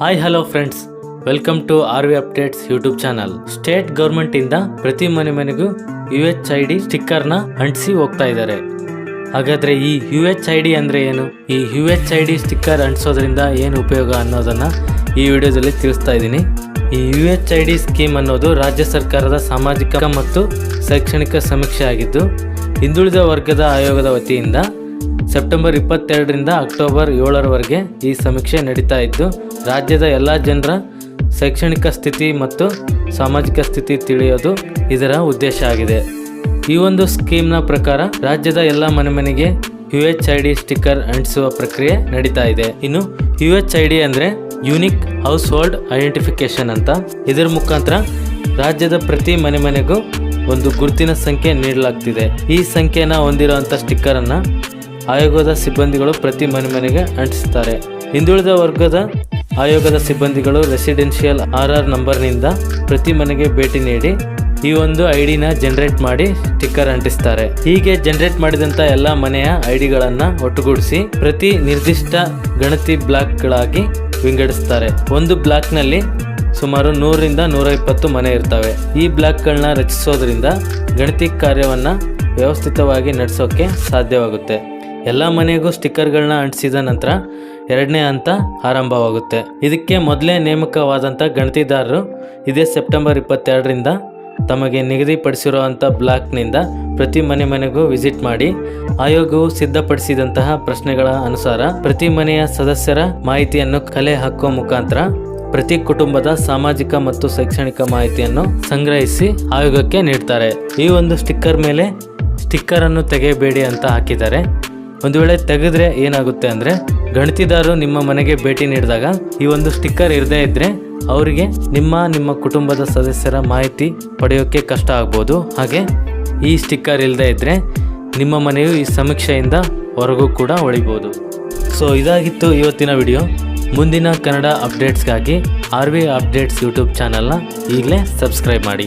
Hi hello friends welcome to R V updates YouTube channel state government ಇಂದ ಪ್ರತಿ ಮನೆ ಮನೆಗೂ ಯು ಎಚ್ ಐ ಡಿ ಸ್ಟಿಕ್ಕರ್ನ ಅಂಟಿಸಿ ಹೋಗ್ತಾ ಇದ್ದಾರೆ. ಹಾಗಾದ್ರೆ ಈ ಯು ಎಚ್ ಐ ಡಿ ಅಂದ್ರೆ ಏನು? ಈ U H I D sticker ಅಂಟಿಸೋದ್ರಿಂದ ಏನು ಉಪಯೋಗ ಅನ್ನೋದನ್ನ ಈ ವಿಡಿಯೋದಲ್ಲಿ ತಿಳಿಸ್ತಾ ಇದ್ದೀನಿ. ಈ U H I D scheme ಅನ್ನೋದು ರಾಜ್ಯ ಸರ್ಕಾರದ ಸಾಮಾಜಿಕ ಮತ್ತು ಶೈಕ್ಷಣಿಕ ಸಮೀಕ್ಷೆ ಆಗಿದ್ದು, ಹಿಂದುಳಿದ ವರ್ಗದ ಆಯೋಗದ ವತಿಯಿಂದ ಸೆಪ್ಟೆಂಬರ್ ಇಪ್ಪತ್ತೆರಡರಿಂದ ಅಕ್ಟೋಬರ್ ಏಳರವರೆಗೆ ಈ ಸಮೀಕ್ಷೆ ನಡೀತಾ ಇದ್ದು, ರಾಜ್ಯದ ಎಲ್ಲ ಜನರ ಶೈಕ್ಷಣಿಕ ಸ್ಥಿತಿ ಮತ್ತು ಸಾಮಾಜಿಕ ಸ್ಥಿತಿ ತಿಳಿಯೋದು ಇದರ ಉದ್ದೇಶ ಆಗಿದೆ. ಈ ಒಂದು ಸ್ಕೀಮ್ನ ಪ್ರಕಾರ ರಾಜ್ಯದ ಎಲ್ಲ ಮನೆ ಮನೆಗೆ U H I D sticker ಅಂಟಿಸುವ ಪ್ರಕ್ರಿಯೆ ನಡೀತಾ ಇದೆ. ಇನ್ನು, ಯು ಎಚ್ ಐ ಡಿ ಅಂದರೆ ಯುನಿಕ್ ಹೌಸ್ ಹೋಲ್ಡ್ ಐಡೆಂಟಿಫಿಕೇಶನ್ ಅಂತ ಇದರ ಮುಖಾಂತರ ರಾಜ್ಯದ ಪ್ರತಿ ಮನೆ ಮನೆಗೂ ಒಂದು ಗುರುತಿನ ಸಂಖ್ಯೆ ನೀಡಲಾಗ್ತಿದೆ. ಈ ಸಂಖ್ಯೆನ ಹೊಂದಿರುವಂಥ ಸ್ಟಿಕ್ಕರನ್ನು ಆಯೋಗದ ಸಿಬ್ಬಂದಿಗಳು ಪ್ರತಿ ಮನೆ ಮನೆಗೆ ಅಂಟಿಸುತ್ತಾರೆ. ಹಿಂದುಳಿದ ವರ್ಗದ ಆಯೋಗದ ಸಿಬ್ಬಂದಿಗಳು ರೆಸಿಡೆನ್ಷಿಯಲ್ ಆರ್ ಆರ್ ನಂಬರ್ನಿಂದ ಪ್ರತಿ ಮನೆಗೆ ಭೇಟಿ ನೀಡಿ ಈ ಒಂದು ಐಡಿನ ಜನರೇಟ್ ಮಾಡಿ ಸ್ಟಿಕ್ಕರ್ ಅಂಟಿಸ್ತಾರೆ ಹೀಗೆ ಜನರೇಟ್ ಮಾಡಿದಂಥ ಎಲ್ಲ ಮನೆಯ ಐಡಿಗಳನ್ನು ಒಟ್ಟುಗೂಡಿಸಿ ಪ್ರತಿ ನಿರ್ದಿಷ್ಟ ಗಣತಿ ಬ್ಲಾಕ್ಗಳಾಗಿ ವಿಂಗಡಿಸ್ತಾರೆ ಒಂದು ಬ್ಲಾಕ್ನಲ್ಲಿ ಸುಮಾರು ನೂರರಿಂದ ನೂರ ಇಪ್ಪತ್ತು ಮನೆ ಇರ್ತವೆ. ಈ ಬ್ಲಾಕ್ಗಳನ್ನ ರಚಿಸೋದ್ರಿಂದ ಗಣತಿ ಕಾರ್ಯವನ್ನು ವ್ಯವಸ್ಥಿತವಾಗಿ ನಡೆಸೋಕೆ ಸಾಧ್ಯವಾಗುತ್ತೆ. ಎಲ್ಲ ಮನೆಗೂ ಸ್ಟಿಕ್ಕರ್ಗಳನ್ನ ಅಂಟಿಸಿದ ನಂತರ ಎರಡನೇ ಹಂತ ಆರಂಭವಾಗುತ್ತೆ. ಇದಕ್ಕೆ ಮೊದಲೇ ನೇಮಕವಾದಂಥ ಗಣತಿದಾರರು ಇದೇ ಸೆಪ್ಟೆಂಬರ್ ಇಪ್ಪತ್ತೆರಡರಿಂದ ತಮಗೆ ನಿಗದಿಪಡಿಸಿರುವಂಥ ಬ್ಲಾಕ್ನಿಂದ ಪ್ರತಿ ಮನೆ ಮನೆಗೂ ವಿಸಿಟ್ ಮಾಡಿ ಆಯೋಗವು ಸಿದ್ಧಪಡಿಸಿದಂತಹ ಪ್ರಶ್ನೆಗಳ ಅನುಸಾರ ಪ್ರತಿ ಮನೆಯ ಸದಸ್ಯರ ಮಾಹಿತಿಯನ್ನು ಕಲೆ ಹಾಕುವ ಮುಖಾಂತರ ಪ್ರತಿ ಕುಟುಂಬದ ಸಾಮಾಜಿಕ ಮತ್ತು ಶೈಕ್ಷಣಿಕ ಮಾಹಿತಿಯನ್ನು ಸಂಗ್ರಹಿಸಿ ಆಯೋಗಕ್ಕೆ ನೀಡ್ತಾರೆ. ಈ ಒಂದು ಸ್ಟಿಕ್ಕರ್ ಮೇಲೆ ಸ್ಟಿಕ್ಕರನ್ನು ತೆಗೆಯಬೇಡಿ ಅಂತ ಹಾಕಿದ್ದಾರೆ. ಒಂದು ವೇಳೆ ತೆಗೆದ್ರೆ ಏನಾಗುತ್ತೆ ಅಂದರೆ ಗಣತಿದಾರರು ನಿಮ್ಮ ಮನೆಗೆ ಭೇಟಿ ನೀಡಿದಾಗ ಈ ಒಂದು ಸ್ಟಿಕ್ಕರ್ ಇರದೇ ಇದ್ದರೆ ಅವರಿಗೆ ನಿಮ್ಮ ನಿಮ್ಮ ಕುಟುಂಬದ ಸದಸ್ಯರ ಮಾಹಿತಿ ಪಡೆಯೋಕ್ಕೆ ಕಷ್ಟ ಆಗ್ಬೋದು. ಹಾಗೆ ಈ ಸ್ಟಿಕ್ಕರ್ ಇಲ್ಲದೇ ಇದ್ದರೆ ನಿಮ್ಮ ಮನೆಯು ಈ ಸಮೀಕ್ಷೆಯಿಂದ ಹೊರಗೂ ಕೂಡ ಒಳಿಬೋದು. ಸೊ ಇದಾಗಿತ್ತು ಇವತ್ತಿನ ವಿಡಿಯೋ ಮುಂದಿನ ಕನ್ನಡ ಅಪ್ಡೇಟ್ಸ್ಗಾಗಿ ಆರ್ ವಿ ಅಪ್ಡೇಟ್ಸ್ ಯೂಟ್ಯೂಬ್ ಚಾನಲ್ನ ಈಗಲೇ ಸಬ್ಸ್ಕ್ರೈಬ್ ಮಾಡಿ.